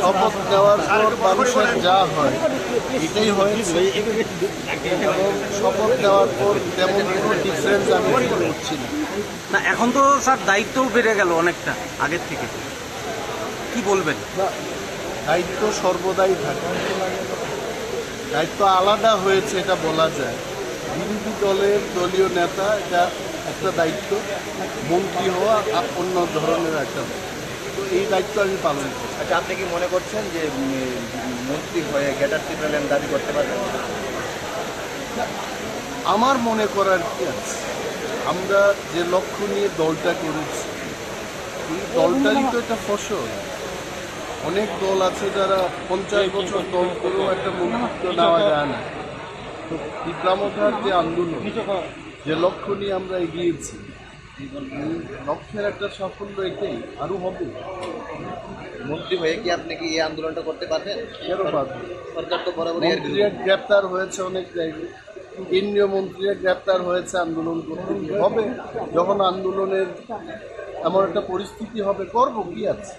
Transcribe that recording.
শপথ দেওয়ার পর মানুষের যা হয় এটাই হয়েছে এবং শপথ দেওয়ার পর তেমন কোনো ডিফারেন্স আমি করছি না। এখন তো স্যার দায়িত্বও বেড়ে গেল অনেকটা আগের থেকে। কি বলবেন? দায়িত্ব সর্বদাই থাকে। দায়িত্ব আলাদা হয়েছে এটা বলা যায়। বিরোধী দলের দলীয় নেতা এটা একটা দায়িত্ব। মন্ত্রী হওয়া অন্য ধরনের একটা দায়িত্ব। এই দায়িত্ব আমি পালন করি। আচ্ছা আপনি কি মনে করছেন যে মন্ত্রী হয়ে গেটার ট্রিপলেন দাবি করতে পারবেন? আমার মনে করার কি আছে? আমরা যে লক্ষ্য নিয়ে দলটা করেছি এই দলটারই তো একটা ফসল। অনেক দল আছে যারা পঞ্চাশ বছর দল করেও একটা মন্ত্রিত্ব নেওয়া যায় না। তো বিপ্লবতার যে আন্দোলন যে লক্ষ্য নিয়ে আমরা এগিয়েছি লক্ষ্যের একটা সাফল্য এটাই আরও হবে। মন্ত্রী হয়ে কি আপনি কি এই আন্দোলনটা করতে পারবেন? কেন পারবেন? সরকার তো বরাবর মন্ত্রীরা গ্রেপ্তার হয়েছে অনেক জায়গায়। কেন্দ্রীয় মন্ত্রীরা গ্রেপ্তার হয়েছে আন্দোলন করতে। হবে। যখন আন্দোলনের এমন একটা পরিস্থিতি হবে করব কি আছে?